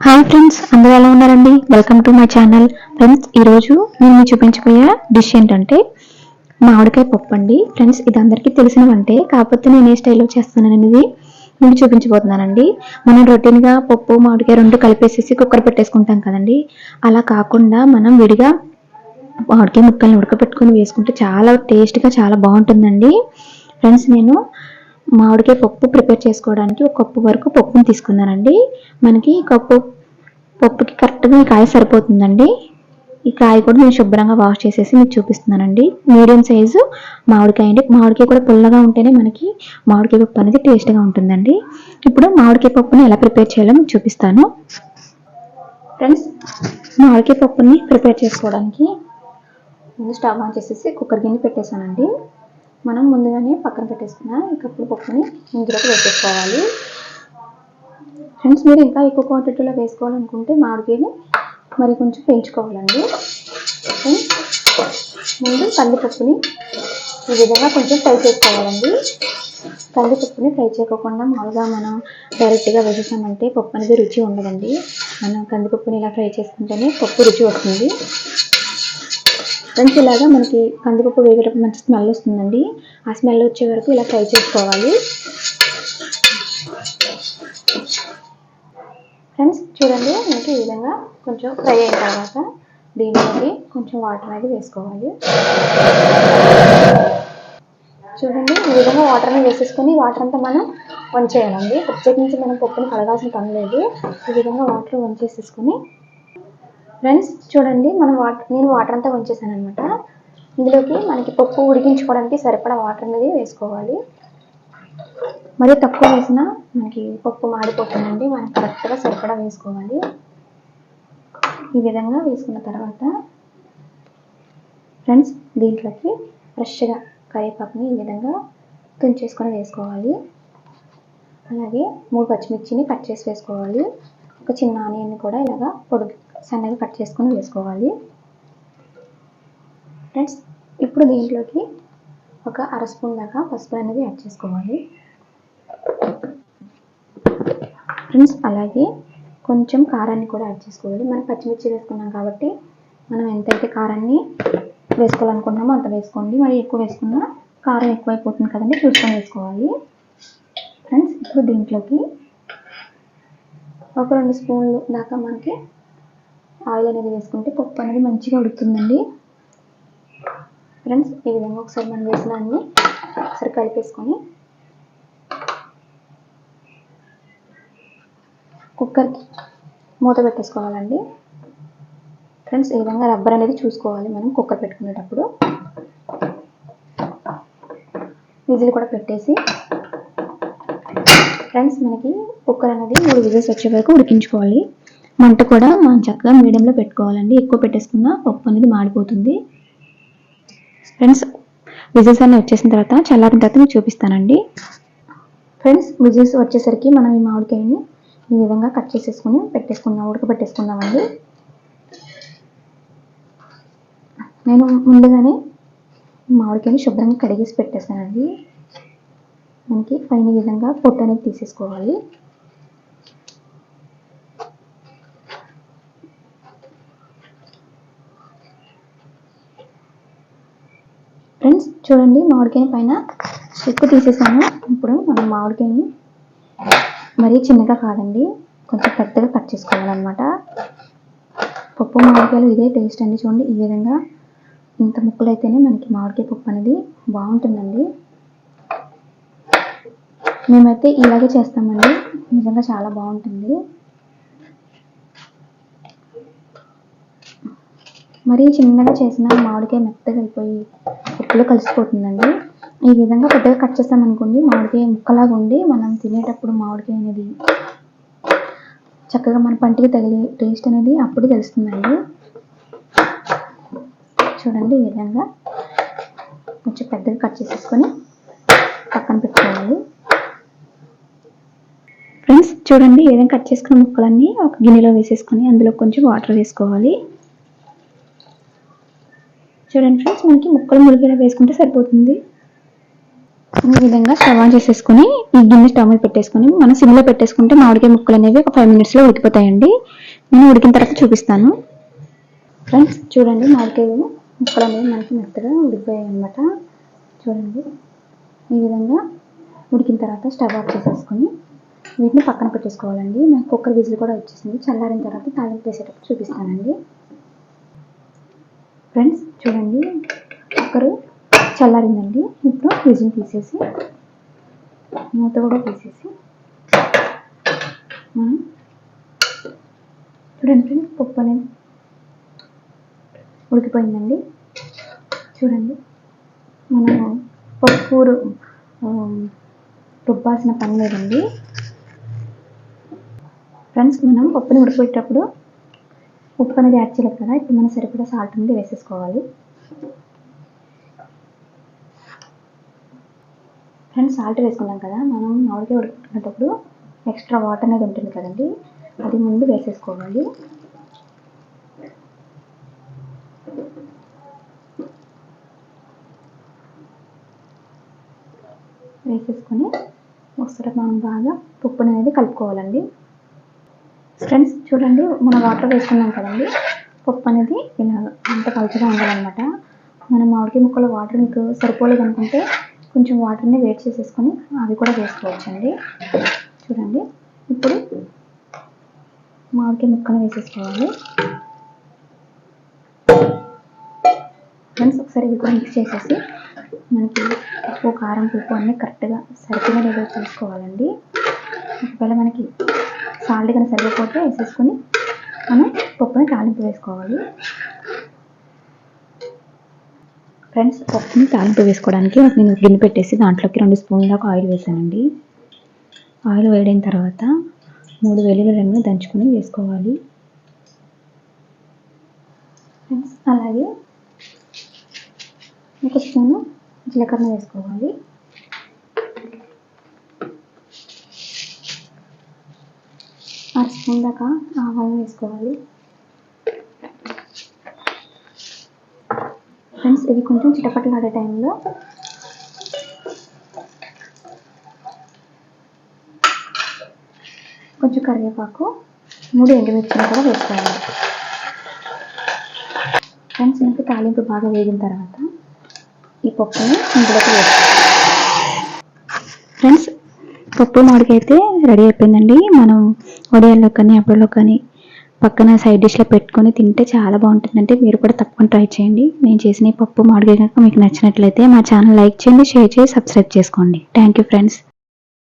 Hi friends అందరూ ఎలా ఉన్నారండి? Welcome to my channel friends ఈరోజు నేను మీకు చూపించబోయే డిష్ ఏంటంటే మామిడికాయ పప్పు అండి. ఫ్రెండ్స్ ఇది అందరికీ తెలిసిన వంటే కాకపోతే నేను ఏ స్టైల్లో చేస్తాను అనేది మీకు చూపించబోతున్నానండి. మనం రొటీన్గా పప్పు మామిడికాయ రెండు కలిపేసేసి కుక్కర్ పెట్టేసుకుంటాం కదండి. అలా కాకుండా మనం విడిగా మామిడికాయ ముక్కల్ని ఉడకపెట్టుకుని వేసుకుంటే చాలా టేస్ట్గా చాలా బాగుంటుందండి. ఫ్రెండ్స్ నేను మామిడికాయ పప్పు ప్రిపేర్ చేసుకోవడానికి ఒక కప్పు వరకు పప్పుని తీసుకున్నానండి. మనకి కప్పు పప్పుకి కరెక్ట్గా ఈ కాయ సరిపోతుందండి. ఈ కాయ కూడా నేను శుభ్రంగా వాష్ చేసేసి మీకు చూపిస్తున్నానండి. మీడియం సైజు మామిడికాయ అండి. మామిడికాయ కూడా పుల్లగా ఉంటేనే మనకి మామిడికాయ పప్పు అనేది టేస్ట్గా ఉంటుందండి. ఇప్పుడు మామిడికాయ పప్పుని ఎలా ప్రిపేర్ చేయాలో మీకు చూపిస్తాను. ఫ్రెండ్స్ మామిడికాయ పప్పుని ప్రిపేర్ చేసుకోవడానికి ముందు స్టవ్ ఆన్ చేసేసి కుక్కర్ గిన్నె పెట్టేశానండి. మనం ముందుగానే పక్కన పెట్టేసుకున్న ఈ పప్పుని ఇందులోకి వేసేసుకోవాలి. ఫ్రెండ్స్ మీరు ఇంకా ఎక్కువ క్వాంటిటీలో వేసుకోవాలనుకుంటే మామిడికాయని మరి కొంచెం పెంచుకోవాలండి. ముందు కందిపప్పుని ఈ విధంగా కొంచెం ఫ్రై చేసుకోవాలండి. కందిపప్పుని ఫ్రై చేయకుండా మామూలుగా మనం డైరెక్ట్గా వేసేసామంటే పప్పు అనేది రుచి ఉండదండి. మనం కందిపప్పుని ఇలా ఫ్రై చేసుకుంటేనే పప్పు రుచి వస్తుంది. ఫ్రెండ్స్ ఇలాగా మనకి కందిపప్పు వేగేటప్పుడు మంచి స్మెల్ వస్తుందండి. ఆ స్మెల్ వచ్చే వరకు ఇలా ఫ్రై చేసుకోవాలి. ఫ్రెండ్స్ చూడండి మనకి ఈ విధంగా కొంచెం ఫ్రై అయిన తర్వాత దీనికి కొంచెం వాటర్ అనేది వేసుకోవాలి. చూడండి ఈ విధంగా వాటర్ అనేది వేసేసుకొని వాటర్ అంతా మనం వంచేయాలండి. ప్రత్యేకించి మనం పప్పుని కడగాల్సిన పని లేదు. ఈ విధంగా వాటర్ వంచేసేసుకొని ఫ్రెండ్స్ చూడండి మనం వాటర్ నేను వాటర్ అంతా ఉంచేసాను అనమాట ఇందులోకి మనకి పప్పు ఉడికించుకోవడానికి సరిపడా వాటర్ అనేది వేసుకోవాలి. మరి తక్కువ వేసినా మనకి పప్పు మాడిపోతుందండి మనం కరెక్ట్గా సరిపడా వేసుకోవాలి. ఈ విధంగా వేసుకున్న తర్వాత ఫ్రెండ్స్ దీంట్లోకి ఫ్రెష్గా కరివేపాకుని ఈ విధంగా తుంచేసుకొని వేసుకోవాలి. అలాగే మూడు పచ్చిమిర్చిని కట్ చేసి వేసుకోవాలి. ఒక చిన్న ఆనియన్ని కూడా ఇలాగా పొడుగు సన్నగా కట్ చేసుకొని వేసుకోవాలి. ఫ్రెండ్స్ ఇప్పుడు దీంట్లోకి ఒక అర స్పూన్ దాకా పసుపు అనేది యాడ్ చేసుకోవాలి. ఫ్రెండ్స్ అలాగే కొంచెం కారాన్ని కూడా యాడ్ చేసుకోవాలి. మనం పచ్చిమిర్చి వేసుకున్నాం కాబట్టి మనం ఎంతైతే కారాన్ని వేసుకోవాలనుకుంటున్నామో అంత వేసుకోండి. మరి ఎక్కువ వేసుకున్నా కారం ఎక్కువైపోతుంది కదండి చూసుకొని వేసుకోవాలి. ఫ్రెండ్స్ ఇప్పుడు దీంట్లోకి ఒక రెండు స్పూన్లు దాకా మనకి ఆయిల్ అనేది వేసుకుంటే పప్పు అనేది మంచిగా ఉడుకుతుందండి. ఫ్రెండ్స్ ఈ విధంగా ఒకసారి మనం వేసిన అన్ని ఒకసారి కలిపేసుకొని కుక్కర్కి మూత పెట్టేసుకోవాలండి. ఫ్రెండ్స్ ఈ విధంగా రబ్బర్ అనేది చూసుకోవాలి మనం కుక్కర్ పెట్టుకునేటప్పుడు. విజిల్ కూడా పెట్టేసి ఫ్రెండ్స్ మనకి కుక్కర్ అనేది మూడు విజిల్స్ వచ్చే వరకు ఉడికించుకోవాలి. మంట కూడా మనం చక్కగా మీడియంలో పెట్టుకోవాలండి. ఎక్కువ పెట్టేసుకున్న పప్పు అనేది మాడిపోతుంది. ఫ్రెండ్స్ విజిల్స్ అన్నీ వచ్చేసిన తర్వాత చల్లారిన తర్వాత మీకు చూపిస్తానండి. ఫ్రెండ్స్ విజిల్స్ వచ్చేసరికి మనం ఈ మామిడికాయని ఈ విధంగా కట్ చేసేసుకుని పెట్టేసుకుందాం ఉడకబెట్టేసుకుందామండి. నేను ముందుగానే మామిడికాయని శుభ్రంగా కడిగేసి పెట్టేస్తానండి. మనకి పైన విధంగా పొట్టు అనేది తీసేసుకోవాలి ఫ్రెండ్స్ చూడండి మామిడికాయ పైన చెక్కు తీసేసాను. ఇప్పుడు మనం మామిడికాయని మరీ చిన్నగా కాదండి కొంచెం పెద్దగా కట్ చేసుకోవాలన్నమాట. పప్పు మామిడికాయలు ఇదే టేస్ట్ అండి చూడండి ఈ విధంగా ఇంత ముక్కలు అయితేనే మనకి మామిడికాయ పప్పు అనేది బాగుంటుందండి. మేమైతే ఇలాగే చేస్తామండి నిజంగా చాలా బాగుంటుంది. మరీ చిన్నగా చేసిన మామిడికాయ మెత్తగా అయిపోయి ఉప్పులో కలిసిపోతుందండి. ఈ విధంగా పెద్దగా కట్ చేస్తామనుకోండి మామిడికాయ ముక్కలాగా ఉండి మనం తినేటప్పుడు మామిడికాయ అనేది చక్కగా మన పంటికి తగిలే టేస్ట్ అనేది అప్పుడు తెలుస్తుందండి. చూడండి ఈ విధంగా కొంచెం పెద్దగా కట్ చేసేసుకొని పక్కన పెట్టుకోవాలి. ఫ్రెండ్స్ చూడండి ఏదైనా విధంగా కట్ చేసుకున్న ముక్కలన్నీ ఒక గిన్నెలో వేసేసుకొని అందులో కొంచెం వాటర్ వేసుకోవాలి. చూడండి ఫ్రెండ్స్ మనకి ముక్కలు ములిగేలా వేసుకుంటే సరిపోతుంది. ఈ విధంగా స్టవ్ ఆన్ చేసేసుకుని ఈ గిన్నె స్టవ్ మీద పెట్టేసుకుని మనం సిమ్లో పెట్టేసుకుంటే మామిడికాయ ముక్కలు అనేవి ఒక ఫైవ్ మినిట్స్లో ఉడికిపోతాయండి. నేను ఉడికిన తర్వాత చూపిస్తాను. ఫ్రెండ్స్ చూడండి మామిడికాయ ముక్కలు అనేవి మనకి మెత్తగా ఉడికిపోయాయి అనమాట చూడండి. ఈ విధంగా ఉడికిన తర్వాత స్టవ్ ఆఫ్ చేసేసుకొని వీటిని పక్కన పెట్టేసుకోవాలండి. నాకు కుక్కర్ విజిల్ కూడా వచ్చేసింది. చల్లారిన తర్వాత తాలింపు వేసేటప్పుడు చూపిస్తానండి. ఫ్రెండ్స్ చూడండి. ఒకరు చల్లారిందండి. ఇప్పుడు విజిల్ తీసేసి మూత కూడా తీసేసి. మనం చూడండి ఫ్రెండ్స్ పప్పు అనేది ఉడికిపోయిందండి. చూడండి. మనము పప్పు రుబ్బాల్సిన పని లేదండి. ఫ్రెండ్స్ మనం పప్పుని ఉడకబెట్టేటప్పుడు ఉప్పు అనేది యాడ్ చేయలేదు కదా ఇప్పుడు మనం సరిపడా సాల్ట్ అనేది వేసేసుకోవాలి. ఫ్రెండ్స్ సాల్ట్ వేసుకున్నాం కదా మనం మామిడికాయ ఉడుకుతున్నప్పుడు ఎక్స్ట్రా వాటర్ అనేది ఉంటుంది కదండి అది ముందు వేసేసుకోవాలి. వేసేసుకొని ఒకసారి మనం బాగా పప్పు అనేది కలుపుకోవాలండి. ఫ్రెండ్స్ చూడండి మనం వాటర్ వేసుకున్నాం కదండి. పప్పు అనేది ఇలా అంత పలుచగా ఉండాలన్నమాట. మనం మామిడికాయ ముక్కలో వాటర్ మీకు సరిపోలేదు అనుకుంటే కొంచెం వాటర్ని వేట్ చేసేసుకొని అవి కూడా వేసుకోవచ్చండి. చూడండి. ఇప్పుడు మామిడికాయ ముక్కను వేసేసుకోవాలి. ఫ్రెండ్స్ ఒకసారి ఇవి కూడా మిక్స్ చేసేసి మనకి ఉప్పు కారం ఉప్పు అన్నీ కరెక్ట్గా సరిపోయిన లేదో చూసుకోవాలండి. ఒకవేళ మనకి సాల్ట్ కానీ సరిపోతే వేసేసుకొని మనం పప్పుని తాలింపు వేసుకోవాలి. ఫ్రెండ్స్ పప్పుని తాలింపు వేసుకోవడానికి నేను గిన్నె పెట్టేసి దాంట్లోకి రెండు స్పూన్ల దాకా ఆయిల్ వేసానండి. ఆయిల్ వేడిన తర్వాత మూడు వెల్లుల్లి రెండు దంచుకొని వేసుకోవాలి. ఫ్రెండ్స్ అలాగే ఒక స్పూను జీలకర్ర వేసుకోవాలి. అర స్పూన్ దాకా ఆవాలు వేసుకోవాలి. ఫ్రెండ్స్ ఇవి కొంచెం చిటపటలాడే టైంలో కొంచెం కరివేపాకు మూడు ఎండుమిర్చిని కూడా వేసుకోవాలి. ఫ్రెండ్స్ మనకి తాలింపు బాగా వేగిన తర్వాత ఈ పప్పుని ఇందులోకి వేసుకోవాలి. పప్పు మామిడికాయ అయితే రెడీ అయిపోయిందండి. మనం వడియాల్లో కానీ అప్పట్లో కానీ పక్కన సైడ్ డిష్లో పెట్టుకొని తింటే చాలా బాగుంటుందంటే మీరు కూడా తప్పకుండా ట్రై చేయండి. నేను చేసిన పప్పు మామిడికాయ కనుక మీకు నచ్చినట్లయితే మా ఛానల్ లైక్ చేయండి షేర్ చేసి సబ్స్క్రైబ్ చేసుకోండి. Thank you friends.